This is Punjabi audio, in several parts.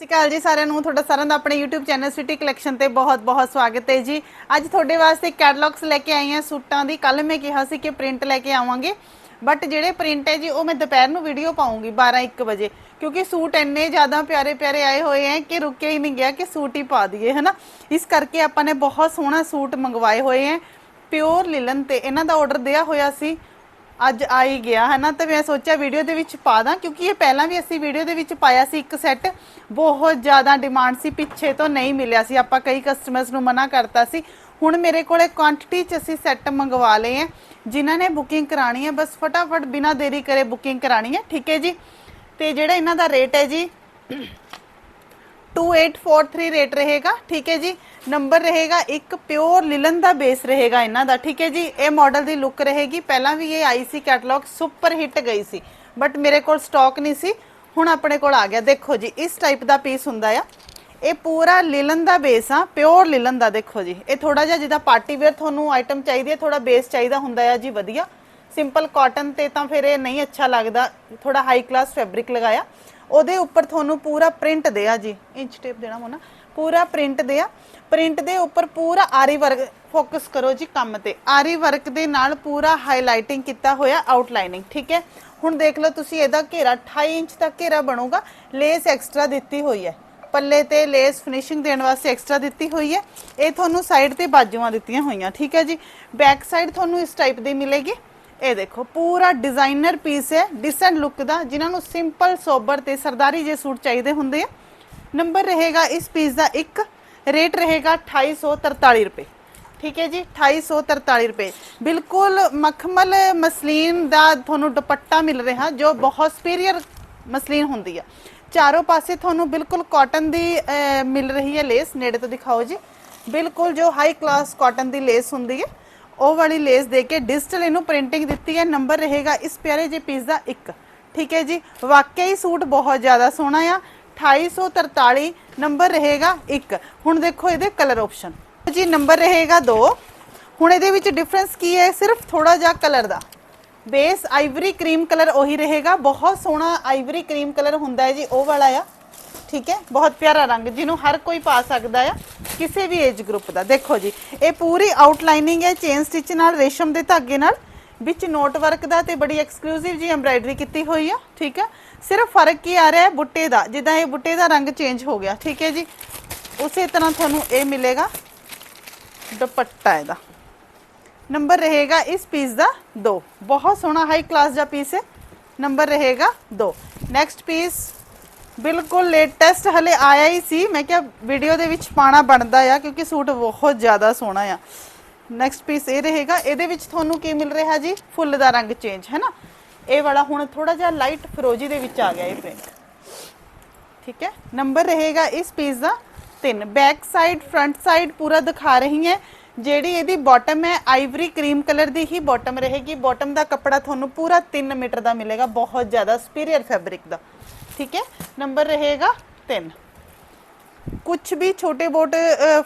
ਸਤਿ ਸ਼੍ਰੀ ਅਕਾਲ ਜੀ ਸਾਰਿਆਂ ਨੂੰ। ਤੁਹਾਡਾ ਸਾਰਿਆਂ ਦਾ ਆਪਣੇ YouTube ਚੈਨਲ ਸਿਟੀ ਕਲੈਕਸ਼ਨ ਤੇ ਬਹੁਤ-ਬਹੁਤ ਸਵਾਗਤ ਹੈ ਜੀ। ਅੱਜ ਤੁਹਾਡੇ ਵਾਸਤੇ ਕੈਟਲੌਗਸ ਲੈ ਕੇ ਆਈ ਹਾਂ ਸੂਟਾਂ ਦੀ। ਕੱਲ ਮੈਂ ਕਿਹਾ ਸੀ ਕਿ ਪ੍ਰਿੰਟ ਲੈ ਕੇ ਆਵਾਂਗੇ। ਬਟ ਜਿਹੜੇ ਪ੍ਰਿੰਟ ਹੈ ਜੀ, ਉਹ ਮੈਂ ਦੁਪਹਿਰ ਨੂੰ ਵੀਡੀਓ ਪਾਉਂਗੀ 12-1 ਵਜੇ। ਕਿਉਂਕਿ ਸੂਟ ਇੰਨੇ ਜ਼ਿਆਦਾ ਪਿਆਰੇ-ਪਿਆਰੇ ਆਏ ਹੋਏ ਹੈ ਕਿ ਰੁਕਿਆ ਹੀ ਨਹੀਂ ਗਿਆ ਕਿ ਸੂਟ ਹੀ ਪਾ ਦਈਏ, ਹਨਾ? ਇਸ ਕਰਕੇ ਆਪਾਂ ਨੇ ਬਹੁਤ ਸੋਹਣਾ ਸੂਟ ਮੰਗਵਾਏ ਹੋਏ ਹੈ। ਪਿਓਰ ਲਿਲਨ ਤੇ ਇਹਨਾਂ ਦਾ ਆਰਡਰ ਦਿਆ ਹੋਇਆ ਸੀ। ਅੱਜ ਆ ਹੀ ਗਿਆ ਹੈ ਨਾ ਤੇ ਮੈਂ ਸੋਚਿਆ ਵੀਡੀਓ ਦੇ ਵਿੱਚ ਪਾ ਦਾਂ, ਕਿਉਂਕਿ ਇਹ ਪਹਿਲਾਂ ਵੀ ਅਸੀਂ ਵੀਡੀਓ ਦੇ ਵਿੱਚ ਪਾਇਆ ਸੀ ਇੱਕ ਸੈੱਟ ਬਹੁਤ ਜ਼ਿਆਦਾ ਡਿਮਾਂਡ ਸੀ, ਪਿੱਛੇ ਤੋਂ ਨਹੀਂ ਮਿਲਿਆ ਸੀ। ਆਪਾਂ ਕਈ ਕਸਟਮਰਸ ਨੂੰ ਮਨਾ ਕਰਤਾ ਸੀ। ਹੁਣ ਮੇਰੇ ਕੋਲੇ ਕੁਆਂਟੀਟੀ ਚ ਅਸੀਂ ਸੈੱਟ ਮੰਗਵਾ ਲਏ ਹੈ। ਜਿਨ੍ਹਾਂ ਨੇ ਬੁਕਿੰਗ ਕਰਾਣੀ ਹੈ, ਬਸ ਫਟਾਫਟ ਬਿਨਾਂ ਦੇਰੀ ਕਰੇ ਬੁਕਿੰਗ ਕਰਾਣੀ ਹੈ, ਠੀਕ ਹੈ ਜੀ? ਤੇ ਜਿਹੜਾ ਇਹਨਾਂ ਦਾ ਰੇਟ ਹੈ ਜੀ 2843 ਰੇਟ ਰਹੇਗਾ, ਠੀਕ ਹੈ ਜੀ? ਨੰਬਰ ਰਹੇਗਾ ਇੱਕ ਪਿਓਰ ਲਿਲਨ ਦਾ ਬੇਸ ਰਹੇਗਾ ਇਹਨਾਂ ਦਾ, ਠੀਕ ਹੈ ਜੀ? ਇਹ ਮਾਡਲ ਦੀ ਲੁੱਕ ਰਹੇਗੀ। ਪਹਿਲਾਂ ਵੀ ਇਹ ਆਈ ਸੀ ਕੈਟਲੌਗ ਸੁਪਰ ਹਿੱਟ ਗਈ ਸੀ। ਬਟ ਮੇਰੇ ਕੋਲ ਸਟਾਕ ਨਹੀਂ ਸੀ, ਹੁਣ ਆਪਣੇ ਕੋਲ ਆ ਗਿਆ। ਦੇਖੋ ਜੀ, ਇਸ ਟਾਈਪ ਦਾ ਪੀਸ ਹੁੰਦਾ ਆ। ਇਹ ਪੂਰਾ ਲਿਲਨ ਦਾ ਬੇਸ ਆ ਪਿਓਰ ਲਿਲਨ ਦਾ, ਦੇਖੋ ਜੀ। ਇਹ ਥੋੜਾ ਜਿਹਾ ਜਿੱਦਾਂ ਪਾਰਟੀ ਵੇਅਰ ਤੁਹਾਨੂੰ ਆਈਟਮ ਚਾਹੀਦੀ ਹੈ ਥੋੜਾ ਬੇਸ ਚਾਹੀਦਾ ਹੁੰਦਾ ਆ ਜੀ, ਵਧੀਆ। ਸਿੰਪਲ ਕਾਟਨ ਤੇ ਤਾਂ ਫਿਰ ਇਹ ਨਹੀਂ ਅੱਛਾ ਲੱਗਦਾ। ਥੋੜਾ ਹਾਈ ਕਲਾਸ ਫੈਬਰਿਕ ਲਗਾਇਆ। ਉਹਦੇ ਉੱਪਰ ਤੁਹਾਨੂੰ ਪੂਰਾ ਪ੍ਰਿੰਟ ਦੇ ਆ ਜੀ, ਇੰਚ ਟੇਪ ਦੇਣਾ ਮੋਨਾ, ਪੂਰਾ ਪ੍ਰਿੰਟ ਦੇ ਆ ਪ੍ਰਿੰਟ ਦੇ ਉੱਪਰ ਪੂਰਾ ਆਰੀ ਵਰਕ ਫੋਕਸ ਕਰੋ ਜੀ ਕੰਮ ਤੇ। ਆਰੀ ਵਰਕ ਦੇ ਨਾਲ ਪੂਰਾ ਹਾਈਲਾਈਟਿੰਗ ਕੀਤਾ ਹੋਇਆ ਆਊਟਲਾਈਨਿੰਗ ਠੀਕ ਹੈ? ਹੁਣ ਦੇਖ ਲਓ ਤੁਸੀਂ ਇਹਦਾ ਘੇਰਾ 28 ਇੰਚ ਦਾ ਘੇਰਾ ਬਣੂਗਾ ਲੇਸ ਐਕਸਟਰਾ ਦਿੱਤੀ ਹੋਈ ਹੈ। ਪੱਲੇ ਤੇ ਲੇਸ ਫਿਨਿਸ਼ਿੰਗ ਦੇਣ ਵਾਸਤੇ ਐਕਸਟਰਾ ਦਿੱਤੀ ਹੋਈ ਹੈ। ਇਹ ਤੁਹਾਨੂੰ ਸਾਈਡ ਤੇ ਬਾਜੂਆਂ ਦਿੱਤੀਆਂ ਹੋਈਆਂ, ਠੀਕ ਹੈ ਜੀ? ਬੈਕ ਸਾਈਡ ਤੁਹਾਨੂੰ ਇਸ ਟਾਈਪ ਦੀ ਮਿਲੇਗੀ। ਇਹ ਦੇਖੋ, ਪੂਰਾ ਡਿਜ਼ਾਈਨਰ ਪੀਸ ਹੈ ਡਿਸੈਂਟ ਲੁੱਕ ਦਾ, ਜਿਨ੍ਹਾਂ ਨੂੰ ਸਿੰਪਲ ਸੋਬਰ ਤੇ ਸਰਦਾਰੀ ਜੇ ਸੂਟ ਚਾਹੀਦੇ ਹੁੰਦੇ ਆ। ਨੰਬਰ ਰਹੇਗਾ ਇਸ ਪੀਸ ਦਾ ਇੱਕ ਰੇਟ ਰਹੇਗਾ 2843 ਰੁਪਏ। ਠੀਕ ਹੈ ਜੀ 2843 ਰੁਪਏ। ਬਿਲਕੁਲ ਮਖਮਲ ਮਸਲੀਨ ਦਾ ਤੁਹਾਨੂੰ ਦੁਪੱਟਾ ਮਿਲ ਰਿਹਾ, ਜੋ ਬਹੁਤ ਸੁਪੀਰੀਅਰ ਮਸਲੀਨ ਹੁੰਦੀ ਆ। ਚਾਰੋਂ ਪਾਸੇ ਤੁਹਾਨੂੰ ਬਿਲਕੁਲ ਕਾਟਨ ਦੀ ਮਿਲ ਰਹੀ ਹੈ ਲੇਸ ਨੇੜੇ ਤੋਂ ਦਿਖਾਓ ਜੀ। ਬਿਲਕੁਲ ਜੋ ਹਾਈ ਕਲਾਸ ਕਾਟਨ ਦੀ ਲੇਸ ਹੁੰਦੀ ਹੈ। ਉਹ ਵਾਲੀ ਲੇਸ ਦੇ ਕੇ ਡਿਜੀਟਲ ਇਹਨੂੰ ਪ੍ਰਿੰਟਿੰਗ ਦਿੱਤੀ ਹੈ, ਨੰਬਰ ਰਹੇਗਾ ਇਸ ਪਿਆਰੇ ਜੇ ਪੀਸ ਦਾ ਇੱਕ। ਠੀਕ ਹੈ ਜੀ? ਵਾਕਿਆ ਹੀ ਸੂਟ ਬਹੁਤ ਜ਼ਿਆਦਾ ਸੋਹਣਾ ਆ 2843 ਨੰਬਰ ਰਹੇਗਾ ਇੱਕ। ਹੁਣ ਦੇਖੋ ਇਹਦੇ ਕਲਰ ਆਪਸ਼ਨ ਜੀ, ਨੰਬਰ ਰਹੇਗਾ 2 ਹੁਣ ਇਹਦੇ ਵਿੱਚ ਡਿਫਰੈਂਸ ਕੀ ਹੈ? ਸਿਰਫ ਥੋੜਾ ਜਿਹਾ ਕਲਰ ਦਾ। ਬੇਸ ਆਈਵਰੀ ਕਰੀਮ ਕਲਰ ਉਹੀ ਰਹੇਗਾ। ਬਹੁਤ ਸੋਹਣਾ ਆਈਵਰੀ ਕਰੀਮ ਕਲਰ ਹੁੰਦਾ ਹੈ ਜੀ, ਉਹ ਵਾਲਾ ਆ। ਠੀਕ ਹੈ? ਬਹੁਤ ਪਿਆਰਾ ਰੰਗ ਜਿਹਨੂੰ ਹਰ ਕੋਈ ਪਾ ਸਕਦਾ ਆ, ਕਿਸੇ ਵੀ ਏਜ ਗਰੁੱਪ ਦਾ। ਦੇਖੋ ਜੀ, ਇਹ ਪੂਰੀ ਆਊਟਲਾਈਨਿੰਗ ਹੈ ਚੇਨ ਸਟਿਚ ਨਾਲ, ਰੇਸ਼ਮ ਦੇ ਧਾਗੇ ਨਾਲ। ਵਿੱਚ ਨੋਟ ਵਰਕ ਦਾ ਤੇ ਬੜੀ ਐਕਸਕਲੂਸਿਵ ਜੀ ਐਮਬ੍ਰਾਇਡਰੀ ਕੀਤੀ ਹੋਈ ਆ, ਠੀਕ ਹੈ? ਸਿਰਫ ਫ਼ਰਕ ਕੀ ਆ ਰਿਹਾ ਹੈ? ਬੁੱਟੇ ਦਾ, ਜਿੱਦਾਂ ਇਹ ਬੁੱਟੇ ਦਾ ਰੰਗ ਚੇਂਜ ਹੋ ਗਿਆ, ਠੀਕ ਹੈ ਜੀ? ਉਸੇ ਤਰ੍ਹਾਂ ਤੁਹਾਨੂੰ ਇਹ ਮਿਲੇਗਾ ਦੁਪੱਟਾ ਇਹਦਾ। ਨੰਬਰ ਰਹੇਗਾ ਇਸ ਪੀਸ ਦਾ 2 ਬਹੁਤ ਸੋਹਣਾ ਹਾਈ ਕਲਾਸ ਦਾ ਪੀਸ ਹੈ। ਨੰਬਰ ਰਹੇਗਾ 2 ਨੈਕਸਟ ਪੀਸ ਬਿਲਕੁਲ ਲੇਟੈਸਟ ਹਲੇ ਆਇਆ ਹੀ ਸੀ। ਮੈਂ ਕਿਹਾ ਵੀਡੀਓ ਦੇ ਵਿੱਚ ਪਾਣਾ ਬਣਦਾ ਆ ਕਿਉਂਕਿ ਸੂਟ ਬਹੁਤ ਜ਼ਿਆਦਾ ਸੋਹਣਾ ਆ। ਨੈਕਸਟ ਪੀਸ ਇਹ ਰਹੇਗਾ। ਇਹਦੇ ਵਿੱਚ ਤੁਹਾਨੂੰ ਕੀ ਮਿਲ ਰਿਹਾ ਜੀ? ਫੁੱਲ ਦਾ ਰੰਗ ਚੇਂਜ ਹੈ ਨਾ? ਇਹ ਵਾਲਾ ਹੁਣ ਥੋੜਾ ਜਿਹਾ ਲਾਈਟ ਫਿਰੋਜੀ ਦੇ ਵਿੱਚ ਆ ਗਿਆ ਇਹ ਪ੍ਰਿੰਟ ਠੀਕ ਹੈ? ਨੰਬਰ ਰਹੇਗਾ ਇਸ ਪੀਸ ਦਾ 3 ਬੈਕ ਸਾਈਡ ਫਰੰਟ ਸਾਈਡ ਪੂਰਾ ਦਿਖਾ ਰਹੀ ਹੈ। ਜਿਹੜੀ ਇਹਦੀ ਬਾਟਮ ਹੈ ਆਈਵਰੀ ਕਰੀਮ ਕਲਰ ਦੀ ਹੀ ਬਾਟਮ ਰਹੇਗੀ। ਬਾਟਮ ਦਾ ਕੱਪੜਾ ਤੁਹਾਨੂੰ ਪੂਰਾ 3 ਮੀਟਰ ਦਾ ਮਿਲੇਗਾ। ਬਹੁਤ ਜ਼ਿਆਦਾ ਸੁਪੀਰੀਅਰ ਫੈਬਰਿਕ ਦਾ। ਠੀਕ ਹੈ ਨੰਬਰ ਰਹੇਗਾ 3 ਕੁਝ ਵੀ ਛੋਟੇ ਬੋਟ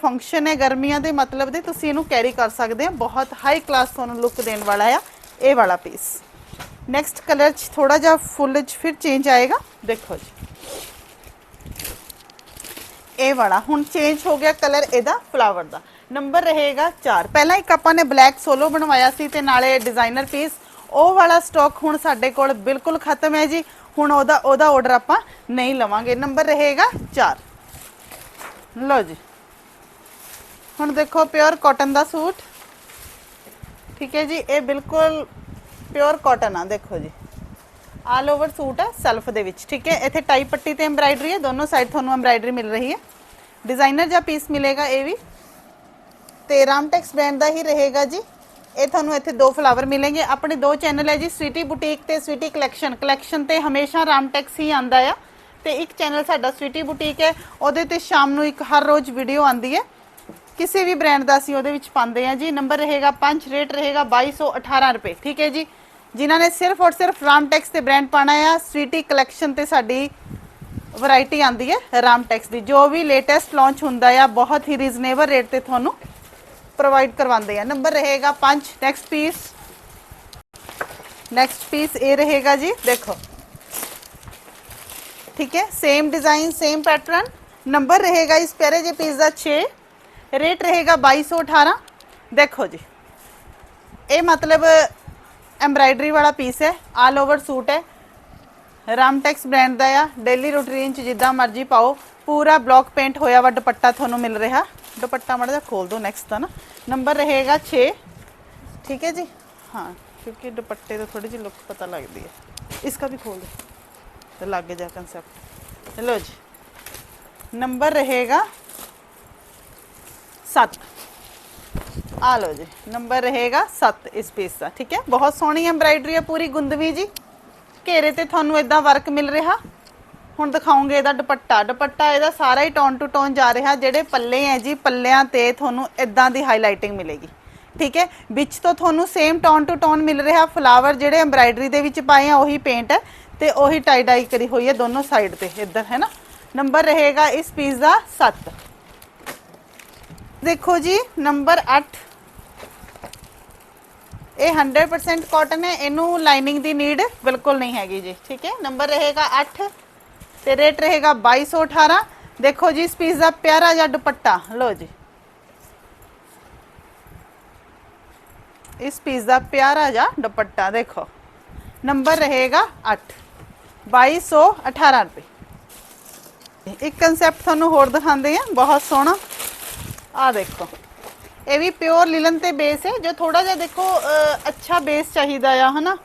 ਫੰਕਸ਼ਨ ਹੈ ਗਰਮੀਆਂ ਦੇ ਮਤਲਬ ਦੇ ਤੁਸੀਂ ਇਹਨੂੰ ਕੈਰੀ ਕਰ ਸਕਦੇ ਆ ਬਹੁਤ ਹਾਈ ਕਲਾਸ ਤੁਹਾਨੂੰ ਲੁੱਕ ਦੇਣ ਵਾਲਾ ਆ ਇਹ ਵਾਲਾ ਪੀਸ ਨੈਕਸਟ ਕਲਰ ਚ ਥੋੜਾ ਜਿਹਾ ਫੁੱਲ ਚ ਫਿਰ ਚੇਂਜ ਆਏਗਾ ਦੇਖੋ ਜੀ ਇਹ ਵਾਲਾ ਹੁਣ ਚੇਂਜ ਹੋ ਗਿਆ ਕਲਰ ਇਹਦਾ ਫਲਾਵਰ ਦਾ ਨੰਬਰ ਰਹੇਗਾ 4 ਪਹਿਲਾਂ ਇੱਕ ਆਪਾਂ ਨੇ ਬਲੈਕ ਸੋਲੋ ਬਣਵਾਇਆ ਸੀ ਤੇ ਨਾਲੇ ਡਿਜ਼ਾਈਨਰ ਪੀਸ ਉਹ ਵਾਲਾ ਸਟਾਕ ਹੁਣ ਸਾਡੇ ਕੋਲ ਬਿਲਕੁਲ ਖਤਮ ਹੈ ਜੀ ਹੁਣ ਉਹਦਾ ਉਹਦਾ ਆਰਡਰ ਆਪਾਂ ਨਹੀਂ ਲਵਾਂਗੇ। ਨੰਬਰ ਰਹੇਗਾ 4 ਲਓ ਜੀ। ਹੁਣ ਦੇਖੋ ਪਿਓਰ ਕਾਟਨ ਦਾ ਸੂਟ। ਠੀਕ ਹੈ ਜੀ, ਇਹ ਬਿਲਕੁਲ ਪਿਓਰ ਕਾਟਨ ਆ, ਦੇਖੋ ਜੀ। ਆਲ ਓਵਰ ਸੂਟ ਹੈ ਸੈਲਫ ਦੇ ਵਿੱਚ। ਠੀਕ ਹੈ, ਇੱਥੇ ਟਾਈ ਪੱਟੀ ਤੇ ਐਮਬ੍ਰਾਇਡਰੀ ਹੈ, ਦੋਨੋਂ ਸਾਈਡ ਤੁਹਾਨੂੰ ਐਮਬ੍ਰਾਇਡਰੀ ਮਿਲ ਰਹੀ ਹੈ। ਡਿਜ਼ਾਈਨਰ ਜਾਂ ਪੀਸ ਮਿਲੇਗਾ, ਇਹ ਵੀ। ਤੇ ਰਾਮਟੈਕਸ ਬ੍ਰਾਂਡ ਦਾ ਹੀ ਰਹੇਗਾ ਜੀ। ਇਹ ਤੁਹਾਨੂੰ ਇੱਥੇ ਦੋ ਫਲਾਵਰ ਮਿਲਣਗੇ। ਆਪਣੇ ਦੋ ਚੈਨਲ ਹੈ ਜੀ ਸਵੀਟੀ ਬੁਟੀਕ ਤੇ ਸਵੀਟੀ ਕਲੈਕਸ਼ਨ ਕਲੈਕਸ਼ਨ ਤੇ ਹਮੇਸ਼ਾ ਰਾਮਟੈਕਸ ਹੀ ਆਂਦਾ ਆ। ਤੇ ਇੱਕ ਚੈਨਲ ਸਾਡਾ ਸਵੀਟੀ ਬੁਟੀਕ ਹੈ। ਉਹਦੇ ਤੇ ਸ਼ਾਮ ਨੂੰ ਇੱਕ ਹਰ ਰੋਜ਼ ਵੀਡੀਓ ਆਂਦੀ ਹੈ। ਕਿਸੇ ਵੀ ਬ੍ਰਾਂਡ ਦਾ ਅਸੀਂ ਉਹਦੇ ਵਿੱਚ ਪਾਉਂਦੇ ਆ ਜੀ। ਨੰਬਰ ਰਹੇਗਾ 5 ਰੇਟ ਰਹੇਗਾ 2218 ਰੁਪਏ। ਠੀਕ ਹੈ ਜੀ? ਜਿਨ੍ਹਾਂ ਨੇ ਸਿਰਫ ਔਰ ਸਿਰਫ ਰਾਮਟੈਕਸ ਤੇ ਬ੍ਰਾਂਡ ਪਾਣਾ ਆ ਸਵੀਟੀ ਕਲੈਕਸ਼ਨ ਤੇ ਸਾਡੀ ਵੈਰਾਈਟੀ ਆਂਦੀ ਹੈ ਰਾਮਟੈਕਸ ਦੀ। ਜੋ ਵੀ ਲੇਟੈਸਟ ਲਾਂਚ ਹੁੰਦਾ ਆ, ਬਹੁਤ ਹੀ ਰੀਜ਼ਨੇਬਲ ਰੇਟ ਤੇ ਤੁਹਾਨੂੰ ਪ੍ਰੋਵਾਈਡ ਕਰਵਾਉਂਦੇ ਆ ਨੰਬਰ ਰਹੇਗਾ 5 ਨੈਕਸਟ ਪੀਸ ਨੈਕਸਟ ਪੀਸ ਇਹ ਰਹੇਗਾ ਜੀ ਦੇਖੋ ठीक है same design same pattern number रहेगा इस प्यारे जे पीस का 6 रेट रहेगा 2218 देखो जी ਇਹ ਮਤਲਬ ਐਮਬਰਾਇਡਰੀ ਵਾਲਾ ਪੀਸ ਹੈ ਆਲ ਓਵਰ ਸੂਟ ਹੈ ਰਾਮਟੈਕਸ ਬ੍ਰਾਂਡ ਦਾ ਆ। ਡੇਲੀ ਰੂਟੀਨ ਚ ਜਿੱਦਾਂ ਮਰਜ਼ੀ ਪਾਓ। ਪੂਰਾ ਬਲੌਕ ਪੇਂਟ ਹੋਇਆ ਵਾ, ਦੁਪੱਟਾ ਤੁਹਾਨੂੰ ਮਿਲ ਰਿਹਾ। ਦੁਪੱਟਾ ਮੜਾ ਜਾ ਖੋਲ ਦੋ ਨੈਕਸਟ ਦਾ ਨਾ। ਨੰਬਰ ਰਹੇਗਾ 6 ਠੀਕ ਹੈ ਜੀ? ਹਾਂ, ਕਿਉਂਕਿ ਦੁਪੱਟੇ ਤੋਂ ਥੋੜੀ ਜਿਹੀ ਲੁੱਕ ਪਤਾ ਲੱਗਦੀ ਹੈ। ਇਸਕਾ ਵੀ ਖੋਲ ਦੋ ਤੇ ਲੱਗ ਜਾ ਕੰਸੈਪਟ ਚਲੋ ਜੀ। ਨੰਬਰ ਰਹੇਗਾ 7 ਆ ਲਓ ਜੀ। ਨੰਬਰ ਰਹੇਗਾ 7 ਇਸ ਪੀਸ ਦਾ। ਠੀਕ ਹੈ? ਬਹੁਤ ਸੋਹਣੀ ਐਮਬਰਾਇਡਰੀ ਹੈ ਪੂਰੀ ਗੁੰਦਵੀ ਜੀ। ਘੇਰੇ ਤੇ ਤੁਹਾਨੂੰ ਇਦਾਂ ਵਰਕ ਮਿਲ ਰਿਹਾ? ਹੁਣ ਦਿਖਾਉਂਗੇ ਇਹਦਾ ਦੁਪੱਟਾ। ਦੁਪੱਟਾ ਇਹਦਾ ਸਾਰਾ ਹੀ ਟੋਨ ਟੂ ਟੋਨ ਜਾ ਰਿਹਾ, ਜਿਹੜੇ ਪੱਲੇ ਹੈ ਜੀ, ਪੱਲਿਆਂ ਤੇ ਤੁਹਾਨੂੰ ਇਦਾਂ ਦੀ ਹਾਈਲਾਈਟਿੰਗ ਮਿਲੇਗੀ। ਠੀਕ ਹੈ ਵਿੱਚ ਤੋਂ ਤੁਹਾਨੂੰ ਸੇਮ ਟੋਨ ਟੂ ਟੋਨ ਮਿਲ ਰਿਹਾ ਫਲਾਵਰ ਜਿਹੜੇ ਐਮਬਰਾਇਡਰੀ ਦੇ ਵਿੱਚ ਪਾਏ ਆ, ਉਹੀ ਪੇਂਟ ਹੈ ਤੇ ਉਹੀ ਟਾਈ ਡਾਈ ਕਰੀ ਹੋਈ ਹੈ ਦੋਨੋਂ ਸਾਈਡ ਤੇ, ਇੱਧਰ, ਹੈ ਨਾ? ਨੰਬਰ ਰਹੇਗਾ ਇਸ ਪੀਸ ਦਾ 7 ਦੇਖੋ ਜੀ ਨੰਬਰ 8 ਇਹ 100% ਕਾਟਨ ਹੈ, ਇਹਨੂੰ ਲਾਈਨਿੰਗ ਦੀ ਨੀਡ ਬਿਲਕੁਲ ਨਹੀਂ ਹੈਗੀ ਜੀ, ਠੀਕ ਹੈ? ਨੰਬਰ ਰਹੇਗਾ 8 ਤੇ ਰੇਟ ਰਹੇਗਾ 2218 ਦੇਖੋ ਜੀ, ਇਸ ਪੀਸ ਦਾ ਪਿਆਰਾ ਜਿਹਾ ਦੁਪੱਟਾ। ਲਓ ਜੀ। ਇਸ ਪੀਸ ਦਾ ਪਿਆਰਾ ਜਿਹਾ ਦੁਪੱਟਾ, ਦੇਖੋ। ਨੰਬਰ ਰਹੇਗਾ 8 2218 ਰੁਪਏ। ਇੱਕ ਕਨਸੈਪਟ ਤੁਹਾਨੂੰ ਹੋਰ ਦਿਖਾਉਂਦੇ ਆ ਬਹੁਤ ਸੋਹਣਾ। ਆ ਦੇਖੋ। ਇਹ ਵੀ ਪਿਓਰ ਲਿਲਨ ਤੇ ਬੇਸ ਹੈ। ਜੋ ਥੋੜਾ ਜਿਹਾ ਦੇਖੋ ਅਹ, ਅੱਛਾ ਬੇਸ ਚਾਹੀਦਾ ਆ ਹਨਾ?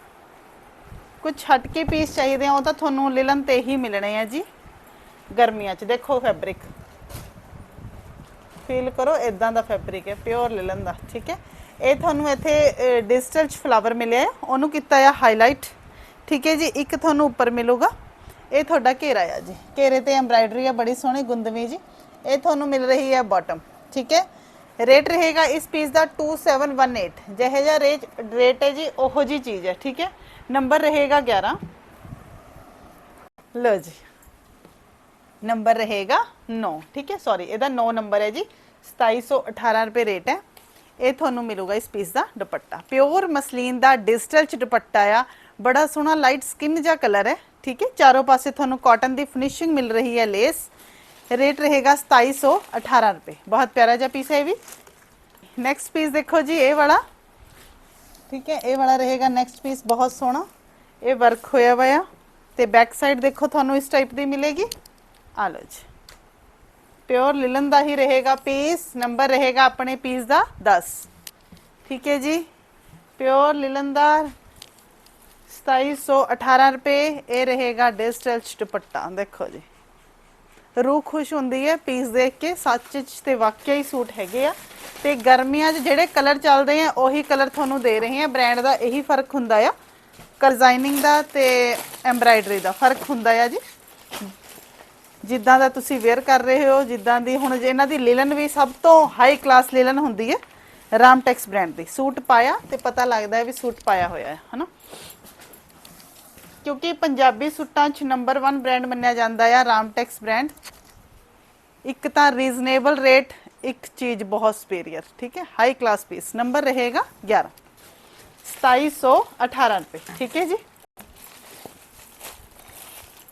ਕੁਝ ਹਟ ਕੇ ਪੀਸ ਚਾਹੀਦੇ ਆ ਉਹ ਤਾਂ ਤੁਹਾਨੂੰ ਲਿਲਨ ਤੇ ਹੀ ਮਿਲਣੇ ਆ ਜੀ। ਗਰਮੀਆਂ 'ਚ ਦੇਖੋ ਫੈਬਰਿਕ ਫੀਲ ਕਰੋ ਇਦਾਂ ਦਾ ਫੈਬਰਿਕ ਹੈ ਪਿਓਰ ਲਿਲਨ ਦਾ ਠੀਕ ਹੈ? ਇਹ ਤੁਹਾਨੂੰ ਇੱਥੇ ਡਿਜੀਟਲ ਚ ਫਲਾਵਰ ਮਿਲਿਆ ਹੈ ਉਹਨੂੰ ਕੀਤਾ ਆ ਹਾਈਲਾਈਟ ਠੀਕ ਹੈ ਜੀ ਇੱਕ ਤੁਹਾਨੂੰ ਉੱਪਰ ਮਿਲੂਗਾ। ਇਹ ਤੁਹਾਡਾ ਘੇਰਾ ਆ ਜੀ। ਘੇਰੇ ਤੇ ਐਮਬਰਾਇਡਰੀ ਆ ਬੜੀ ਸੋਹਣੀ ਗੁੰਦਵੀ ਜੀ। ਇਹ ਤੁਹਾਨੂੰ ਮਿਲ ਰਹੀ ਹੈ ਬਾਟਮ ਠੀਕ ਹੈ? ਰੇਟ ਰਹੇਗਾ ਇਸ ਪੀਸ ਦਾ 2718 ਜਿਹੇ ਜਿਹਾ ਰੇਟ ਰੇਟ ਹੈ ਜੀ, ਉਹੋ ਜੀ ਚੀਜ਼ ਹੈ, ਠੀਕ ਹੈ? ਨੰਬਰ ਰਹੇਗਾ 11 ਲਓ ਜੀ। ਨੰਬਰ ਰਹੇਗਾ 9 ਠੀਕ ਹੈ? ਸੌਰੀ ਇਹਦਾ 9 ਨੰਬਰ ਹੈ ਜੀ। 2718 ਰੁਪਏ ਰੇਟ ਹੈ। ਇਹ ਤੁਹਾਨੂੰ ਮਿਲੂਗਾ ਇਸ ਪੀਸ ਦਾ ਦੁਪੱਟਾ। ਪਿਓਰ ਮਸਲੀਨ ਦਾ ਡਿਜੀਟਲ ਚ ਦੁਪੱਟਾ ਆ। ਬੜਾ ਸੋਹਣਾ ਲਾਈਟ ਸਕਿਨ ਜਿਹਾ ਕਲਰ ਹੈ, ਠੀਕ ਹੈ? ਚਾਰੋਂ ਪਾਸੇ ਤੁਹਾਨੂੰ ਕਾਟਨ ਦੀ ਫਿਨਿਸ਼ਿੰਗ ਮਿਲ ਰਹੀ ਹੈ ਲੇਸ ਰੇਟ ਰਹੇਗਾ 2718 ਰੁਪਏ। ਬਹੁਤ ਪਿਆਰਾ ਜਿਹਾ ਪੀਸ ਹੈ ਇਹ ਵੀ। ਨੈਕਸਟ ਪੀਸ ਦੇਖੋ ਜੀ, ਇਹ ਵਾਲਾ। ਠੀਕ ਹੈ, ਇਹ ਵਾਲਾ ਰਹੇਗਾ ਨੈਕਸਟ ਪੀਸ ਬਹੁਤ ਸੋਹਣਾ। ਇਹ ਵਰਕ ਹੋਇਆ ਹੋਇਆ। ਤੇ ਬੈਕ ਸਾਈਡ ਦੇਖੋ, ਤੁਹਾਨੂੰ ਇਸ ਟਾਈਪ ਦੀ ਮਿਲੇਗੀ। ਆ ਲਓ ਜੀ। ਪਿਓਰ ਲਿਲਨ ਦਾ ਹੀ ਰਹੇਗਾ ਪੀਸ ਨੰਬਰ ਰਹੇਗਾ ਆਪਣੇ ਪੀਸ ਦਾ 10 ਠੀਕ ਹੈ ਜੀ। ਪਿਓਰ ਲਿਲਨ ਦਾ 2718 ਰੁਪਏ, ਇਹ ਰਹੇਗਾ ਡਿਜੀਟਲ ਚ ਦੁਪੱਟਾ, ਦੇਖੋ ਜੀ। ਰੂਹ ਖੁਸ਼ ਹੁੰਦੀ ਹੈ ਪੀਸ ਦੇਖ ਕੇ, ਸੱਚ ਚ ਤੇ ਵਾਕਿਆ ਹੀ ਸੂਟ ਹੈਗੇ ਆ। ਤੇ ਗਰਮੀਆਂ 'ਚ ਜਿਹੜੇ ਕਲਰ ਚੱਲਦੇ ਆ, ਉਹੀ ਕਲਰ ਤੁਹਾਨੂੰ ਦੇ ਰਹੇ ਆ। ਬ੍ਰਾਂਡ ਦਾ ਇਹੀ ਫ਼ਰਕ ਹੁੰਦਾ ਆ। ਡਿਜ਼ਾਈਨਿੰਗ ਦਾ ਤੇ ਐਮਬਰਾਇਡਰੀ ਦਾ ਫ਼ਰਕ ਹੁੰਦਾ ਆ ਜੀ। ਜਿੱਦਾਂ ਦਾ ਤੁਸੀਂ ਵੇਅਰ ਕਰ ਰਹੇ ਹੋ, ਜਿੱਦਾਂ ਦੀ ਹੁਣ ਇਹਨਾਂ ਦੀ ਲਿਲਨ ਵੀ ਸਭ ਤੋਂ ਹਾਈ ਕਲਾਸ ਲਿਲਨ ਹੁੰਦੀ ਹੈ, ਰਾਮਟੈਕਸ ਬ੍ਰਾਂਡ ਦੀ। ਸੂਟ ਪਾਇਆ ਤੇ ਪਤਾ ਲੱਗਦਾ ਵੀ ਸੂਟ ਪਾਇਆ ਹੋਇਆ ਹੈ, ਹਨਾ? ਕਿਉਂਕਿ ਪੰਜਾਬੀ ਸੂਟਾਂ 'ਚ ਨੰਬਰ 1 ਬ੍ਰਾਂਡ ਮੰਨਿਆ ਜਾਂਦਾ ਆ ਰਾਮਟੈਕਸ ਬ੍ਰਾਂਡ ਇੱਕ ਤਾਂ ਰੀਜ਼ਨੇਬਲ ਰੇਟ ਇੱਕ ਚੀਜ਼ ਬਹੁਤ ਸੁਪੀਰੀਅਰ ਠੀਕ ਹੈ? ਹਾਈ ਕਲਾਸ ਪੀਸ ਨੰਬਰ ਰਹੇਗਾ 11 2718 ਰੁਪਏ, ਠੀਕ ਹੈ ਜੀ?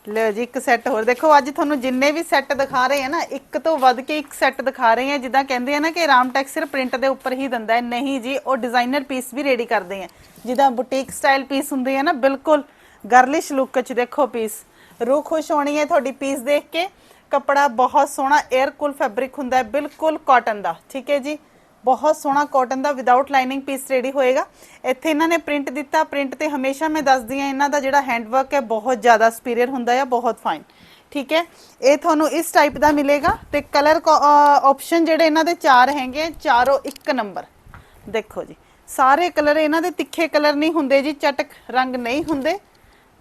ਲਓ ਜੀ, ਇੱਕ ਸੈੱਟ ਹੋਰ। ਦੇਖੋ, ਅੱਜ ਤੁਹਾਨੂੰ ਜਿੰਨੇ ਵੀ ਸੈੱਟ ਦਿਖਾ ਰਹੇ ਆ ਨਾ, ਇੱਕ ਤੋਂ ਵੱਧ ਕੇ ਇੱਕ ਸੈੱਟ ਦਿਖਾ ਰਹੇ ਆ, ਜਿੱਦਾਂ ਕਹਿੰਦੇ ਆ ਨਾ ਕਿ ਰਾਮਟੈਕ ਸਿਰਫ ਪ੍ਰਿੰਟ ਦੇ ਉੱਪਰ ਹੀ ਦਿੰਦਾ ਹੈ। ਨਹੀਂ ਜੀ, ਉਹ ਡਿਜ਼ਾਈਨਰ ਪੀਸ ਵੀ ਰੈਡੀ ਕਰਦੇ ਆ। ਜਿੱਦਾਂ ਬੁਟੀਕ ਸਟਾਈਲ ਪੀਸ ਹੁੰਦੇ ਆ ਨਾ, ਬਿਲਕੁਲ ਗਰਲਿਸ਼ ਲੁੱਕ ਚ ਦੇਖੋ ਪੀਸ ਰੂਹ ਖੁਸ਼ ਹੋਣੀ ਹੈ ਤੁਹਾਡੀ ਪੀਸ ਦੇਖ ਕੇ। ਕਪੜਾ ਬਹੁਤ ਸੋਹਣਾ 에ਅਰ ਕੂਲ ਫੈਬਰਿਕ ਹੁੰਦਾ ਹੈ, ਬਿਲਕੁਲ ਕਾਟਨ ਦਾ, ਠੀਕ ਹੈ ਜੀ? ਬਹੁਤ ਸੋਹਣਾ ਕਾਟਨ ਦਾ ਵਿਦਆਊਟ ਲਾਈਨਿੰਗ ਪੀਸ ਰੈਡੀ ਹੋਏਗਾ। ਇੱਥੇ ਇਹਨਾਂ ਨੇ ਪ੍ਰਿੰਟ ਦਿੱਤਾ ਪ੍ਰਿੰਟ ਤੇ ਹਮੇਸ਼ਾ ਮੈਂ ਦੱਸਦੀ ਆ ਇਹਨਾਂ ਦਾ ਜਿਹੜਾ ਹੈਂਡਵਰਕ ਹੈ ਬਹੁਤ ਜ਼ਿਆਦਾ ਸੁਪੀਰੀਅਰ ਹੁੰਦਾ ਆ ਬਹੁਤ ਫਾਈਨ ਠੀਕ ਹੈ? ਇਹ ਤੁਹਾਨੂੰ ਇਸ ਟਾਈਪ ਦਾ ਮਿਲੇਗਾ ਤੇ ਕਲਰ ਆਪਸ਼ਨ ਜਿਹੜੇ ਇਹਨਾਂ ਦੇ ਚਾਰ ਹੈਗੇ, ਚਾਰੋਂ ਇੱਕ ਨੰਬਰ ਦੇਖੋ ਜੀ, ਸਾਰੇ ਕਲਰ ਇਹਨਾਂ ਦੇ ਤਿੱਖੇ ਕਲਰ ਨਹੀਂ ਹੁੰਦੇ ਜੀ, ਚਟਕ ਰੰਗ ਨਹੀਂ ਹੁੰਦੇ।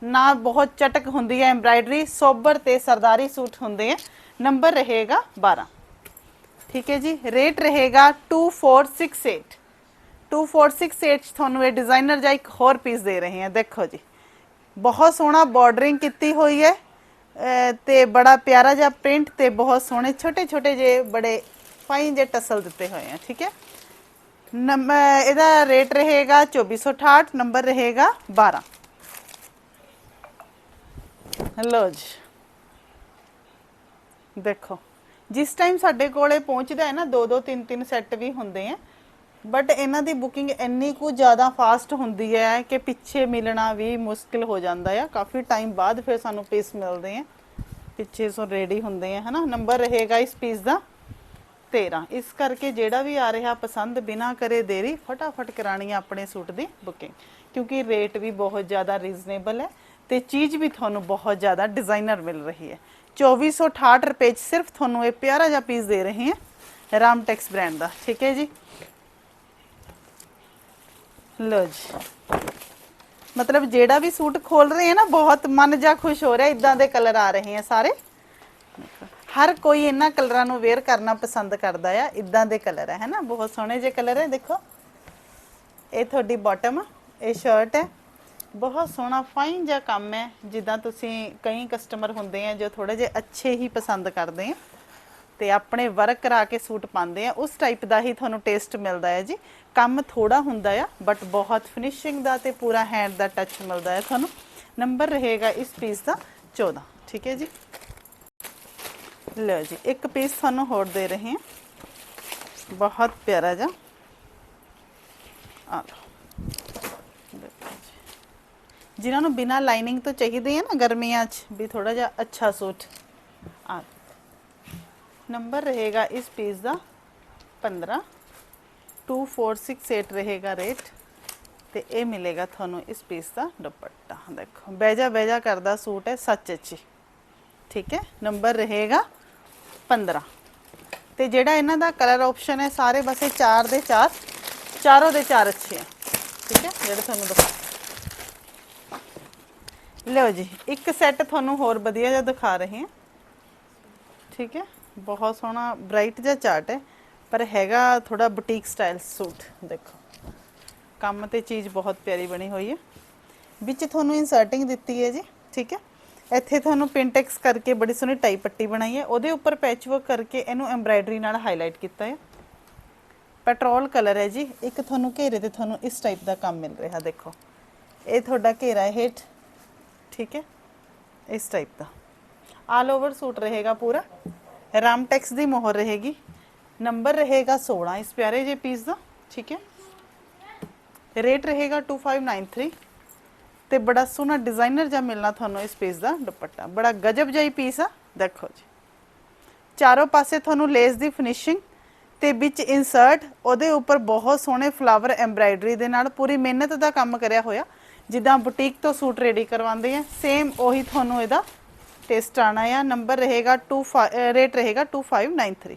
ਨਾ ਬਹੁਤ ਚਟਕ ਹੁੰਦੀ ਹੈ ਐਮਬਰਾਇਡਰੀ ਸੋਬਰ ਤੇ ਸਰਦਾਰੀ ਸੂਟ ਹੁੰਦੇ ਆ। ਨੰਬਰ ਰਹੇਗਾ 12 ਠੀਕ ਹੈ ਜੀ ਰੇਟ ਰਹੇਗਾ 2468 2468 ਚ ਤੁਹਾਨੂੰ ਇਹ ਡਿਜ਼ਾਈਨਰ ਜਾਂ ਇੱਕ ਹੋਰ ਪੀਸ ਦੇ ਰਹੇ ਹਾਂ, ਦੇਖੋ ਜੀ। ਬਹੁਤ ਸੋਹਣਾ ਬਾਰਡਰਿੰਗ ਕੀਤੀ ਹੋਈ ਹੈ, ਅਹ, ਤੇ ਬੜਾ ਪਿਆਰਾ ਜਿਹਾ ਪ੍ਰਿੰਟ ਤੇ ਬਹੁਤ ਸੋਹਣੇ ਛੋਟੇ ਛੋਟੇ ਜੇ ਬੜੇ ਫਾਈਨ ਜੇ ਟਸਲ ਦਿੱਤੇ ਹੋਏ ਆ, ਠੀਕ ਹੈ। ਨੰਬ- ਇਹਦਾ ਰੇਟ ਰਹੇਗਾ 2468 ਨੰਬਰ ਰਹੇਗਾ 12 ਲਓ ਜੀ। ਦੇਖੋ, ਜਿਸ ਟਾਈਮ ਸਾਡੇ ਕੋਲੇ ਪਹੁੰਚਦਾ ਹੈ ਨਾ, ਦੋ ਦੋ, ਤਿੰਨ ਤਿੰਨ ਸੈੱਟ ਵੀ ਹੁੰਦੇ ਆ। ਬਟ ਇਹਨਾਂ ਦੀ ਬੁਕਿੰਗ ਇੰਨੀ ਕੁ ਜ਼ਿਆਦਾ ਫਾਸਟ ਹੁੰਦੀ ਹੈ ਕਿ ਪਿੱਛੇ ਮਿਲਣਾ ਵੀ ਮੁਸ਼ਕਿਲ ਹੋ ਜਾਂਦਾ ਆ। ਕਾਫੀ ਟਾਈਮ ਬਾਅਦ ਫਿਰ ਸਾਨੂੰ ਪੀਸ ਮਿਲਦੇ ਆ। ਪਿੱਛੇ ਸੋ ਰੈਡੀ ਹੁੰਦੇ ਆ, ਹਨਾ? ਨੰਬਰ ਰਹੇਗਾ ਇਸ ਪੀਸ ਦਾ 13 ਇਸ ਕਰਕੇ ਜਿਹੜਾ ਵੀ ਆ ਰਿਹਾ ਪਸੰਦ, ਬਿਨਾ ਕਰੇ ਦੇਰੀ, ਫਟਾਫਟ ਕਰਾਣੀ ਆਪਣੇ ਸੂਟ ਦੀ ਬੁਕਿੰਗ ਕਿਉਂਕਿ ਰੇਟ ਵੀ ਬਹੁਤ ਜ਼ਿਆਦਾ ਰੀਜ਼ਨੇਬਲ ਹੈ। ਤੇ ਚੀਜ਼ ਵੀ ਤੁਹਾਨੂੰ ਬਹੁਤ ਜ਼ਿਆਦਾ ਡਿਜ਼ਾਈਨਰ ਮਿਲ ਰਹੀ ਹੈ। 2468 ਰੁਪਏ 'ਚ ਸਿਰਫ ਤੁਹਾਨੂੰ ਇਹ ਪਿਆਰਾ ਜਿਹਾ ਪੀਸ ਦੇ ਰਹੇ ਹਾਂ ਰਾਮਟੈਕਸ ਬ੍ਰਾਂਡ ਦਾ, ਠੀਕ ਹੈ ਜੀ? ਲੋ ਜੀ। ਮਤਲਬ ਜਿਹੜਾ ਵੀ ਸੂਟ ਖੋਲ ਰਹੇ ਹੈ ਨਾ, ਬਹੁਤ ਮਨ ਜਾ ਖੁਸ਼ ਹੋ ਰਿਹਾ, ਇਦਾਂ ਦੇ ਕਲਰ ਆ ਰਹੇ ਆ ਸਾਰੇ। ਹਰ ਕੋਈ ਇਹਨਾਂ ਕਲਰਾਂ ਨੂੰ ਵੇਅਰ ਕਰਨਾ ਪਸੰਦ ਕਰਦਾ ਆ, ਇਦਾਂ ਦੇ ਕਲਰ ਹੈ ਹੈਨਾ ਬਹੁਤ ਸੋਹਣੇ ਜੇ ਕਲਰ ਹੈ, ਦੇਖੋ। ਇਹ ਤੁਹਾਡੀ ਬਾਟਮ ਇਹ ਸ਼ਰਟ ਹੈ। ਬਹੁਤ ਸੋਹਣਾ ਫਾਈਨ ਜਿਹਾ ਕੰਮ ਹੈ, ਜਿੱਦਾਂ ਤੁਸੀਂ ਕਈ ਕਸਟਮਰ ਹੁੰਦੇ ਆ ਜੋ ਥੋੜੇ ਜਿਹੇ ਅੱਛੇ ਹੀ ਪਸੰਦ ਕਰਦੇ ਆ ਤੇ ਆਪਣੇ ਵਰਕ ਕਰਾ ਕੇ ਸੂਟ ਪਾਉਂਦੇ ਆ, ਉਸ ਟਾਈਪ ਦਾ ਹੀ ਤੁਹਾਨੂੰ ਟੇਸਟ ਮਿਲਦਾ ਹੈ ਜੀ। ਕੰਮ ਥੋੜਾ ਹੁੰਦਾ ਆ ਬਟ ਬਹੁਤ ਫਿਨਿਸ਼ਿੰਗ ਦਾ ਤੇ ਪੂਰਾ ਹੈਂਡ ਦਾ ਟੱਚ ਮਿਲਦਾ ਹੈ ਤੁਹਾਨੂੰ। ਨੰਬਰ ਰਹੇਗਾ ਇਸ ਪੀਸ ਦਾ 14 ਠੀਕ ਹੈ ਜੀ? ਲਓ ਜੀ, ਇੱਕ ਪੀਸ ਤੁਹਾਨੂੰ ਹੋਰ ਦੇ ਰਹੇ ਹਾਂ। ਬਹੁਤ ਪਿਆਰਾ ਜਿਹਾ। ਆ ਲਓ। ਜਿਨ੍ਹਾਂ ਨੂੰ ਬਿਨਾ ਲਾਈਨਿੰਗ ਤੋਂ ਚਾਹੀਦੇ ਹੈ ਨਾ ਗਰਮੀਆਂ 'ਚ, ਵੀ ਥੋੜਾ ਜਿਹਾ ਅੱਛਾ ਸੂਟ। ਆ। ਨੰਬਰ ਰਹੇਗਾ ਇਸ ਪੀਸ ਦਾ 15 2468 ਰਹੇਗਾ ਰੇਟ ਤੇ ਇਹ ਮਿਲੇਗਾ ਤੁਹਾਨੂੰ ਇਸ ਪੀਸ ਦਾ ਦੁਪੱਟਾ। ਦੇਖੋ ਬੈਜਾ ਬੈਜਾ ਕਰਦਾ ਸੂਟ ਹੈ ਸੱਚ ਅੱਛੀ ਠੀਕ ਹੈ? ਨੰਬਰ ਰਹੇਗਾ 15 ਤੇ ਜਿਹੜਾ ਇਹਨਾਂ ਦਾ ਕਲਰ ਆਪਸ਼ਨ ਹੈ, ਸਾਰੇ ਬਸ ਇਹ ਚਾਰ ਦੇ ਚਾਰ, ਚਾਰੋਂ ਦੇ ਚਾਰ ਅੱਛੇ ਆ। ਠੀਕ ਹੈ? ਜਿਹੜੇ ਤੁਹਾਨੂੰ ਦਿਖਾ ਲਓ ਜੀ, ਇੱਕ ਸੈੱਟ ਤੁਹਾਨੂੰ ਹੋਰ ਵਧੀਆ ਜਿਹਾ ਦਿਖਾ ਰਹੇ ਹਾਂ। ਠੀਕ ਹੈ, ਬਹੁਤ ਸੋਹਣਾ ਬ੍ਰਾਈਟ ਜਿਹਾ ਚਾਰਟ ਹੈ, ਪਰ ਹੈਗਾ ਥੋੜਾ ਬੁਟੀਕ ਸਟਾਈਲ ਸੂਟ ਦੇਖੋ। ਕੰਮ ਤੇ ਚੀਜ਼ ਬਹੁਤ ਪਿਆਰੀ ਬਣੀ ਹੋਈ ਹੈ। ਵਿੱਚ ਤੁਹਾਨੂੰ ਇਨਸਰਟਿੰਗ ਦਿੱਤੀ ਹੈ ਜੀ, ਠੀਕ ਹੈ। ਇੱਥੇ ਤੁਹਾਨੂੰ ਪਿੰਟੈਕਸ ਕਰਕੇ ਬੜੀ ਸੋਹਣੀ ਟਾਈ ਪੱਟੀ ਬਣਾਈ ਹੈ। ਉਹਦੇ ਉੱਪਰ ਪੈਚਵਰਕ ਕਰਕੇ ਇਹਨੂੰ ਐਮਬਰਾਇਡਰੀ ਨਾਲ ਹਾਈਲਾਈਟ ਕੀਤਾ ਹੈ। ਪੈਟਰੋਲ ਕਲਰ ਹੈ ਜੀ। ਇੱਕ ਤੁਹਾਨੂੰ ਘੇਰੇ ਤੇ ਤੁਹਾਨੂੰ ਇਸ ਟਾਈਪ ਦਾ ਕੰਮ ਮਿਲ ਰਿਹਾ, ਦੇਖੋ। ਇਹ ਤੁਹਾਡਾ ਘੇਰਾ ਹੈ ਹੇਠ ਠੀਕ ਹੈ? ਇਸ ਟਾਈਪ ਦਾ। ਆਲ ਓਵਰ ਸੂਟ ਰਹੇਗਾ ਪੂਰਾ। ਰਾਮ ਟੈਕਸ ਦੀ ਮੋਹਰ ਰਹੇਗੀ। ਨੰਬਰ ਰਹੇਗਾ 16 ਇਸ ਪਿਆਰੇ ਜੇ ਪੀਸ ਦਾ। ਠੀਕ ਹੈ? ਰੇਟ ਰਹੇਗਾ 2593 ਤੇ ਬੜਾ ਸੋਹਣਾ ਡਿਜ਼ਾਈਨਰ ਜਿਹਾ ਮਿਲਣਾ ਤੁਹਾਨੂੰ ਇਸ ਪੀਸ ਦਾ ਦੁਪੱਟਾ। ਬੜਾ ਗਜਬ ਜਿਹਾ ਪੀਸ ਆ। ਦੇਖੋ ਜੀ। ਚਾਰੋਂ ਪਾਸੇ ਤੁਹਾਨੂੰ ਲੇਸ ਦੀ ਫਿਨਿਸ਼ਿੰਗ ਤੇ ਵਿੱਚ ਇਨਸਰਟ ਉਹਦੇ ਉੱਪਰ ਬਹੁਤ ਸੋਹਣੇ ਫਲਾਵਰ ਐਮਬਰਾਇਡਰੀ ਦੇ ਨਾਲ ਪੂਰੀ ਮਿਹਨਤ ਦਾ ਕੰਮ ਕਰਿਆ ਹੋਇਆ। ਜਿੱਦਾਂ ਬੁਟੀਕ ਤੋਂ ਸੂਟ ਰੈਡੀ ਕਰਵਾਉਂਦੇ ਆ ਸੇਮ ਉਹੀ ਤੁਹਾਨੂੰ ਇਹਦਾ ਟੇਸਟ ਆਣਾ ਆ ਨੰਬਰ ਰਹੇਗਾ 25 ਰੇਟ ਰਹੇਗਾ 2593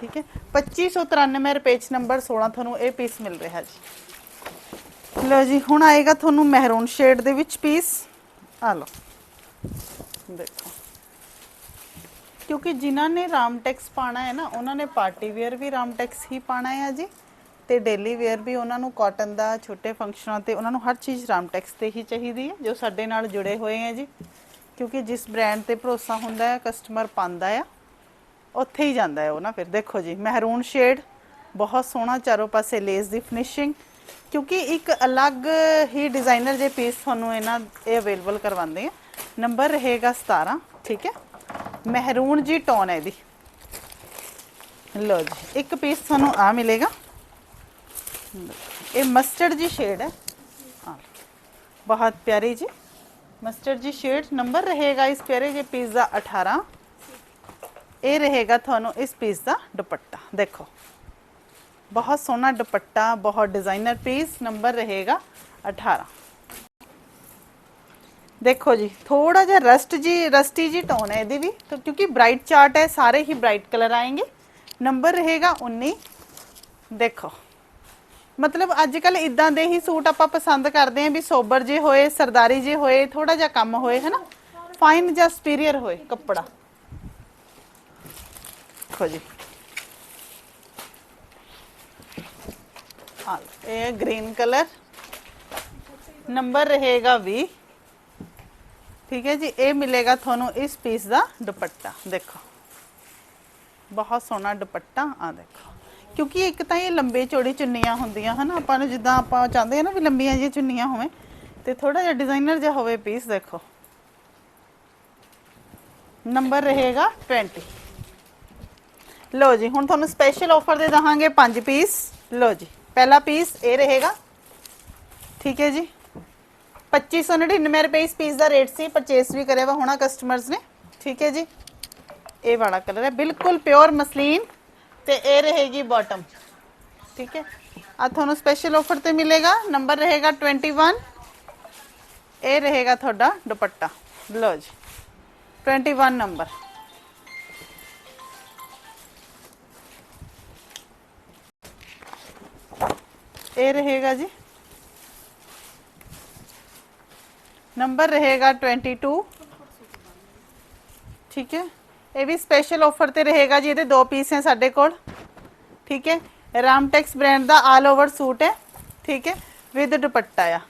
ਠੀਕ ਹੈ? 2593 ਰੁਪਏ ਨੰਬਰ 16 ਤੁਹਾਨੂੰ ਇਹ ਪੀਸ ਮਿਲ ਰਿਹਾ ਜੀ। ਲਓ ਜੀ, ਹੁਣ ਆਏਗਾ ਤੁਹਾਨੂੰ ਮਹਿਰੂਨ ਸ਼ੇਡ ਦੇ ਵਿੱਚ ਪੀਸ ਆ ਲਓ। ਦੇਖੋ। ਕਿਉਂਕਿ ਜਿਨ੍ਹਾਂ ਨੇ ਰਾਮਟੈਕਸ ਪਾਣਾ ਹੈ ਨਾ, ਉਹਨਾਂ ਨੇ ਪਾਰਟੀ ਵੇਅਰ ਵੀ ਰਾਮਟੈਕਸ ਹੀ ਪਾਣਾ ਹੈ ਜੀ। ਤੇ ਡੇਲੀ ਵੇਅਰ ਵੀ ਉਹਨਾਂ ਨੂੰ ਕਾਟਨ ਦਾ, ਛੋਟੇ ਫੰਕਸ਼ਨਾਂ ਤੇ ਉਹਨਾਂ ਨੂੰ ਹਰ ਚੀਜ਼ ਰਾਮਟੈਕਸ ਤੇ ਹੀ ਚਾਹੀਦੀ ਹੈ, ਜੋ ਸਾਡੇ ਨਾਲ ਜੁੜੇ ਹੋਏ ਹੈ ਜੀ। ਕਿਉਂਕਿ ਜਿਸ ਬ੍ਰਾਂਡ ਤੇ ਭਰੋਸਾ ਹੁੰਦਾ ਹੈ ਕਸਟਮਰ ਪਾਉਂਦਾ ਆ, ਉੱਥੇ ਹੀ ਜਾਂਦਾ ਹੈ ਉਹ ਨਾ ਫਿਰ। ਦੇਖੋ ਜੀ ਮਹਿਰੂਨ ਸ਼ੇਡ ਬਹੁਤ ਸੋਹਣਾ ਚਾਰੋਂ ਪਾਸੇ ਲੇਸ ਦੀ ਫਿਨਿਸ਼ਿੰਗ ਕਿਉਂਕਿ ਇੱਕ ਅਲੱਗ ਹੀ ਡਿਜ਼ਾਈਨਰ ਜੇ ਪੀਸ ਤੁਹਾਨੂੰ ਇਹਨਾਂ ਇਹ ਅਵੇਲੇਬਲ ਕਰਵਾਉਂਦੇ ਆ। ਨੰਬਰ ਰਹੇਗਾ 17 ਠੀਕ ਹੈ? ਮਹਿਰੂਨ ਜੀ ਟੋਨ ਹੈ ਇਹਦੀ। ਲਓ ਜੀ, ਇੱਕ ਪੀਸ ਤੁਹਾਨੂੰ ਆ ਮਿਲੇਗਾ। ਇਹ ਮਸਟਰਡ ਜੀ ਸ਼ੇਡ ਹੈ ਹਾਂ ਬਹੁਤ ਪਿਆਰੀ ਜੀ ਮਸਟਰਡ ਜੀ ਸ਼ੇਡ ਨੰਬਰ ਰਹੇਗਾ ਇਸ ਪਿਆਰੇ ਜੇ ਪੀਸ ਦਾ 18 ਇਹ ਰਹੇਗਾ ਤੁਹਾਨੂੰ ਇਸ ਪੀਸ ਦਾ ਦੁਪੱਟਾ ਦੇਖੋ ਬਹੁਤ ਸੋਹਣਾ ਦੁਪੱਟਾ ਬਹੁਤ ਡਿਜ਼ਾਈਨਰ ਪੀਸ ਨੰਬਰ ਰਹੇਗਾ 18 ਦੇਖੋ ਜੀ ਥੋੜਾ ਜਿਹਾ ਰਸਟ ਜੀ ਰਸਟੀ ਜੀ ਟੋਨ ਹੈ ਇਹਦੀ ਵੀ ਤਾਂ ਕਿਉਂਕਿ ਬ੍ਰਾਈਟ ਚਾਰਟ ਹੈ ਸਾਰੇ ਹੀ ਬ੍ਰਾਈਟ ਕਲਰ ਆएंगे ਨੰਬਰ ਰਹੇਗਾ 19 ਦੇਖੋ ਮਤਲਬ ਅੱਜ ਕੱਲ ਇਦਾਂ ਦੇ ਹੀ ਸੂਟ ਆਪਾਂ ਪਸੰਦ ਕਰਦੇ ਆਂ ਵੀ ਸੋਬਰ ਜੇ ਹੋਏ, ਸਰਦਾਰੀ ਜੇ ਹੋਏ ਥੋੜਾ ਜਿਹਾ ਕੰਮ ਹੋਏ, ਹੈਨਾ? ਫਾਈਨ ਜਾਂ ਸੁਪੀਰੀਅਰ ਹੋਏ ਕੱਪੜਾ। ਦੇਖੋ ਜੀ। ਆ ਇਹ ਗ੍ਰੀਨ ਕਲਰ ਨੰਬਰ ਰਹੇਗਾ 20 ਠੀਕ ਹੈ ਜੀ, ਇਹ ਮਿਲੇਗਾ ਤੁਹਾਨੂੰ ਇਸ ਪੀਸ ਦਾ ਦੁਪੱਟਾ। ਦੇਖੋ। ਬਹੁਤ ਸੋਹਣਾ ਦੁਪੱਟਾ ਆ ਦੇਖੋ। ਕਿਉਂਕਿ ਇੱਕ ਤਾਂ ਇਹ ਲੰਬੇ ਚੌੜੀ ਚੁੰਨੀਆਂ ਹੁੰਦੀਆਂ, ਹਨ? ਆਪਾਂ ਨੂੰ ਜਿੱਦਾਂ ਆਪਾਂ ਚਾਹੁੰਦੇ ਹਾਂ ਨਾ ਵੀ ਲੰਬੀਆਂ ਜਿਹੀਆਂ ਚੁੰਨੀਆਂ ਹੋਵੇ, ਤੇ ਥੋੜਾ ਜਿਹਾ ਡਿਜ਼ਾਈਨਰ ਜਿਹਾ ਹੋਵੇ ਪੀਸ, ਦੇਖੋ। ਨੰਬਰ ਰਹੇਗਾ 20 ਲੋ ਜੀ, ਹੁਣ ਤੁਹਾਨੂੰ ਸਪੈਸ਼ਲ ਆਫਰ ਦੇ ਦਵਾਂਗੇ 5 ਪੀਸ। ਲੋ ਜੀ, ਪਹਿਲਾ ਪੀਸ ਇਹ ਰਹੇਗਾ। ਠੀਕ ਹੈ ਜੀ। 2599 ਰੁਪਏ ਇਸ ਪੀਸ ਦਾ ਰੇਟ ਸੀ ਪਰਚੇਸ ਵੀ ਕਰਿਆ ਵਾ ਹੋਣਾ ਕਸਟਮਰਸ ਨੇ। ਠੀਕ ਹੈ ਜੀ। ਇਹ ਵਾਲਾ ਕਲਰ ਹੈ, ਬਿਲਕੁਲ ਪਿਓਰ ਮਸਲੀਨ। ਤੇ ਇਹ ਰਹੇਗੀ ਬਾਟਮ ਠੀਕ ਹੈ ਆ ਤੁਹਾਨੂੰ ਸਪੈਸ਼ਲ ਆਫਰ ਤੇ ਮਿਲੇਗਾ ਨੰਬਰ ਰਹੇਗਾ 21 ਇਹ ਰਹੇਗਾ ਤੁਹਾਡਾ ਦੁਪੱਟਾ ਲਓ ਜੀ 21 ਨੰਬਰ ਇਹ ਰਹੇਗਾ ਜੀ ਨੰਬਰ ਰਹੇਗਾ 22 ਠੀਕ ਹੈ ਇਹ ਵੀ ਸਪੈਸ਼ਲ ਆਫਰ ਤੇ ਰਹੇਗਾ ਜੀ, ਇਹਦੇ ਦੋ ਪੀਸ ਹੈ ਸਾਡੇ ਕੋਲ। ਠੀਕ ਹੈ? ਰਾਮਟੈਕਸ ਬ੍ਰਾਂਡ ਦਾ ਆਲ ਓਵਰ ਸੂਟ ਹੈ। ਠੀਕ ਹੈ? ਵਿਦ ਦੁਪੱਟਾ ਆ।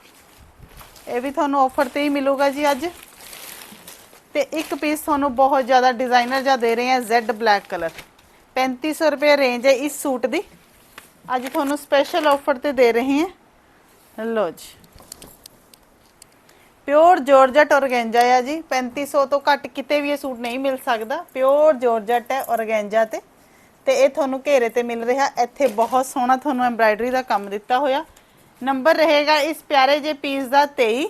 ਇਹ ਵੀ ਤੁਹਾਨੂੰ ਆਫਰ ਤੇ ਹੀ ਮਿਲੂਗਾ ਜੀ ਅੱਜ। ਤੇ ਇੱਕ ਪੀਸ ਤੁਹਾਨੂੰ ਬਹੁਤ ਜ਼ਿਆਦਾ ਡਿਜ਼ਾਈਨਰ ਜਾਂ ਦੇ ਰਹੇ ਆ ਜ਼ੈਡ ਬਲੈਕ ਕਲਰ 3500 ਰੁਪਏ ਰੇਂਜ ਹੈ ਇਸ ਸੂਟ ਦੀ। ਅੱਜ ਤੁਹਾਨੂੰ ਸਪੈਸ਼ਲ ਆਫਰ ਤੇ ਦੇ ਰਹੇ ਹਾਂ। ਲੋ ਜੀ। ਪਿਓਰ ਜਾਰਜਟ ਔਰਗੈਂਜਾ ਆ ਜੀ। 3500 ਤੋਂ ਘੱਟ ਕਿਤੇ ਵੀ ਇਹ ਸੂਟ ਨਹੀਂ ਮਿਲ ਸਕਦਾ। ਪਿਓਰ ਜਾਰਜਟ ਹੈ ਔਰਗੈਂਜਾ ਤੇ। ਤੇ ਇਹ ਤੁਹਾਨੂੰ ਘੇਰੇ ਤੇ ਮਿਲ ਰਿਹਾ। ਇੱਥੇ ਬਹੁਤ ਸੋਹਣਾ ਤੁਹਾਨੂੰ ਐਮਬ੍ਰਾਇਡਰੀ ਦਾ ਕੰਮ ਦਿੱਤਾ ਹੋਇਆ। ਨੰਬਰ ਰਹੇਗਾ ਇਸ ਪਿਆਰੇ ਜੇ ਪੀਸ ਦਾ 23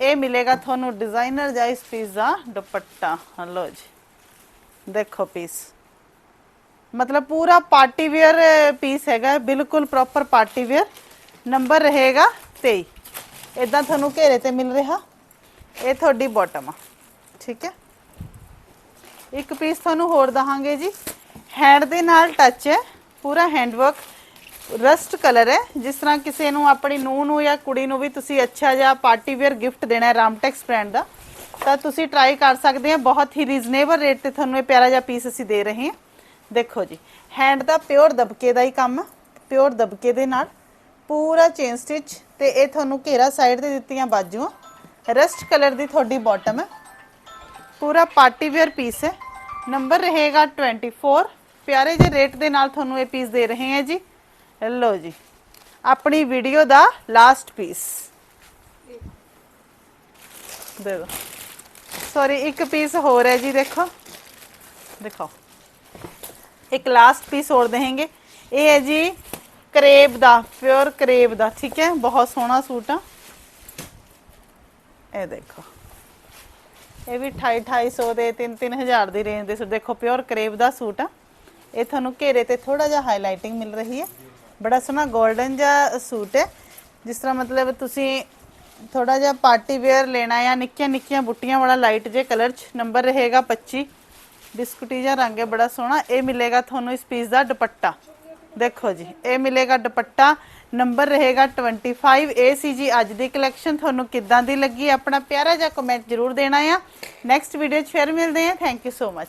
ਇਹ ਮਿਲੇਗਾ ਤੁਹਾਨੂੰ ਡਿਜ਼ਾਈਨਰ ਜਾਂ ਇਸ ਪੀਸ ਦਾ ਦੁਪੱਟਾ। ਹਲੋ ਜੀ। ਦੇਖੋ ਪੀਸ। ਮਤਲਬ ਪੂਰਾ ਪਾਰਟੀ ਵੇਅਰ ਪੀਸ ਹੈਗਾ। ਬਿਲਕੁਲ ਪ੍ਰੋਪਰ ਪਾਰਟੀ ਵੇਅਰ। ਨੰਬਰ ਰਹੇਗਾ 23 ਇਦਾਂ ਤੁਹਾਨੂੰ ਘੇਰੇ ਤੇ ਮਿਲ ਰਿਹਾ। ਇਹ ਤੁਹਾਡੀ ਬਾਟਮ ਆ। ਠੀਕ ਹੈ? ਇੱਕ ਪੀਸ ਤੁਹਾਨੂੰ ਹੋਰ ਦਹਾਂਗੇ ਜੀ। ਹੈਂਡ ਦੇ ਨਾਲ ਟੱਚ ਹੈ। ਪੂਰਾ ਹੈਂਡ ਵਰਕ ਰਸਟ ਕਲਰ ਹੈ। ਜਿਸ ਤਰ੍ਹਾਂ ਕਿਸੇ ਨੂੰ ਆਪਣੀ ਨੂੰਹ ਨੂੰ ਜਾਂ ਕੁੜੀ ਨੂੰ ਵੀ ਤੁਸੀਂ ਅੱਛਾ ਜਿਹਾ ਪਾਰਟੀ ਵੇਅਰ ਗਿਫਟ ਦੇਣਾ ਹੈ ਰਾਮਟੈਕਸ ਬ੍ਰਾਂਡ ਦਾ, ਤਾਂ ਤੁਸੀਂ ਟਰਾਈ ਕਰ ਸਕਦੇ ਹੋ। ਬਹੁਤ ਹੀ ਰੀਜ਼ਨੇਬਲ ਰੇਟ ਤੇ ਤੁਹਾਨੂੰ ਇਹ ਪਿਆਰਾ ਜਿਹਾ ਪੀਸ ਅਸੀਂ ਦੇ ਰਹੇ ਹਾਂ। ਦੇਖੋ ਜੀ ਹੈਂਡ ਦਾ ਪਿਓਰ ਦਬਕੇ ਦਾ ਹੀ ਕੰਮ ਪਿਓਰ ਦਬਕੇ ਦੇ ਨਾਲ ਪੂਰਾ ਚੇਨ ਸਟਿਚ ਤੇ ਇਹ ਤੁਹਾਨੂੰ ਘੇਰਾ ਸਾਈਡ ਤੇ ਦਿੱਤੀਆਂ ਬਾਜੂਆਂ। ਰਸਟ ਕਲਰ ਦੀ ਤੁਹਾਡੀ ਬਾਟਮ ਹੈ। ਪੂਰਾ ਪਾਰਟੀ ਵੇਅਰ ਪੀਸ ਹੈ। ਨੰਬਰ ਰਹੇਗਾ 24 ਪਿਆਰੇ ਜਿਹੇ ਰੇਟ ਦੇ ਨਾਲ ਤੁਹਾਨੂੰ ਇਹ ਪੀਸ ਦੇ ਰਹੇ ਹਾਂ ਜੀ। ਲਓ ਜੀ, ਆਪਣੀ ਵੀਡੀਓ ਦਾ ਲਾਸਟ ਪੀਸ ਦੇ ਦੋ ਸੌਰੀ ਇੱਕ ਪੀਸ ਹੋਰ ਹੈ ਜੀ, ਦੇਖੋ। ਦੇਖੋ ਇੱਕ ਲਾਸਟ ਪੀਸ ਹੋਰ ਦੇਣਗੇ ਇਹ ਹੈ ਜੀ ਕਰੇਬ ਦਾ ਪਿਓਰ ਕਰੇਬ ਦਾ, ਠੀਕ ਹੈ? ਬਹੁਤ ਸੋਹਣਾ ਸੂਟ ਆ। ਇਹ ਦੇਖੋ। ਇਹ ਵੀ 28 2800 ਦੇ 3 3000 ਦੀ ਰੇਂਜ ਦੇ ਸੂਟ। ਦੇਖੋ ਪਿਓਰ ਕਰੇਬ ਦਾ ਸੂਟ ਆ। ਇਹ ਤੁਹਾਨੂੰ ਘੇਰੇ ਤੇ ਥੋੜਾ ਜਿਹਾ ਹਾਈਲਾਈਟਿੰਗ ਮਿਲ ਰਹੀ ਹੈ। ਬੜਾ ਸੋਹਣਾ 골ਡਨ ਜਿਹਾ ਸੂਟ ਹੈ। ਜਿਸ ਤਰ੍ਹਾਂ ਮਤਲਬ ਤੁਸੀਂ ਥੋੜਾ ਜਿਹਾ ਪਾਰਟੀ ਵੇਅਰ ਲੈਣਾ ਆ ਨਿੱਕੀਆਂ ਨਿੱਕੀਆਂ ਬੁੱਟੀਆਂ ਵਾਲਾ ਲਾਈਟ ਜੇ ਕਲਰ ਚ ਨੰਬਰ ਰਹੇਗਾ 25 ਬਿਸਕੁਟੀ ਜਿਹਾ ਰੰਗ ਹੈ, ਬੜਾ ਸੋਹਣਾ। ਇਹ ਮਿਲੇਗਾ ਤੁਹਾਨੂੰ ਇਸ ਪੀਸ ਦਾ ਦੁਪੱਟਾ। ਦੇਖੋ ਜੀ, ਇਹ ਮਿਲੇਗਾ ਦੁਪੱਟਾ, ਨੰਬਰ ਰਹੇਗਾ 25 ਇਹ ਸੀ ਜੀ ਅੱਜ ਦੀ ਕਲੈਕਸ਼ਨ ਤੁਹਾਨੂੰ ਕਿੱਦਾਂ ਦੀ ਲੱਗੀ, ਆਪਣਾ ਪਿਆਰਾ ਜਿਹਾ ਕਮੈਂਟ ਜ਼ਰੂਰ ਦੇਣਾ ਆ। ਨੈਕਸਟ ਵੀਡੀਓ 'ਚ ਫਿਰ ਮਿਲਦੇ ਹਾਂ ਥੈਂਕ ਯੂ ਸੋ ਮਚ